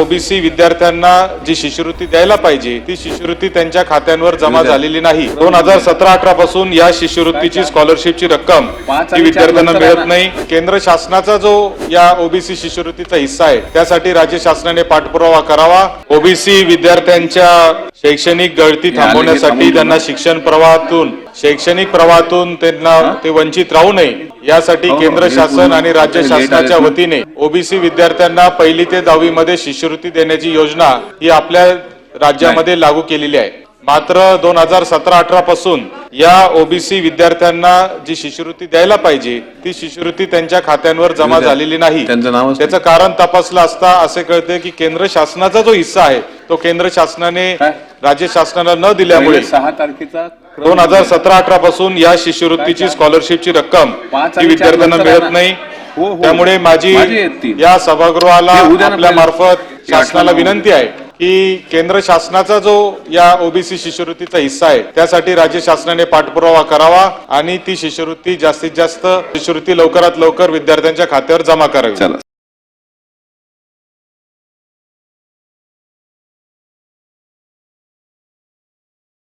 OBC विद्यार्थ्यांना जी शिष्यवृत्ती द्यायला पाहिजे ती शिष्यवृत्ती त्यांच्या खात्यांवर जमा झालेली नाही. दोन हजार सतरा अठरा पासून या शिष्यवृत्तीची स्कॉलरशिपची रक्कम ही विद्यार्थ्यांना मिळत? नाही. केंद्र शासनाचा जो या ओबीसी शिष्यवृत्तीचा हिस्सा आहे त्यासाठी राज्य शासनाने पाठपुरावा करावा. ओबीसी विद्यार्थ्यांच्या शैक्षणिक गळती थांबवण्यासाठी त्यांना शिक्षण प्रवाहातून शैक्षणिक प्रवाहातून त्यांना ते वंचित राहू नये. यासाठी हो, केंद्र हे शासन आणि राज्य शासनाच्या. वतीने. ओबीसी विद्यार्थ्यांना पहिली ते दहावी मध्ये शिष्यवृत्ती देण्याची योजना ही आपल्या राज्यामध्ये लागू केलेली आहे. मात्र दोन हजार सतरा अठरा पासून या ओबीसी विद्यार्थ्यांना जी शिष्यवृत्ती द्यायला पाहिजे ती शिष्यवृत्ती त्यांच्या खात्यांवर जमा झालेली नाही त्यांचं नावच त्याचं कारण तपासलं असता असे कळते की केंद्र शासनाचा जो हिस्सा आहे तो केंद्र शासनाने? राज्य शासनाला न दिल्यामुळे सहा तारखेचा दोन हजार सतरा अठरा पासून या शिष्यवृत्तीची स्कॉलरशिपची रक्कम ही विद्यार्थ्यांना मिळत? नाही हो, हो. त्यामुळे माझी. या सभागृहाला आपल्या. मार्फत शासनाला विनंती आहे की केंद्र शासनाचा जो या ओबीसी शिष्यवृत्तीचा हिस्सा आहे त्यासाठी राज्य शासनाने पाठपुरावा करावा आणि ती शिष्यवृत्ती जास्तीत जास्त शिष्यवृत्ती लवकरात लवकर विद्यार्थ्यांच्या खात्यावर जमा करावी.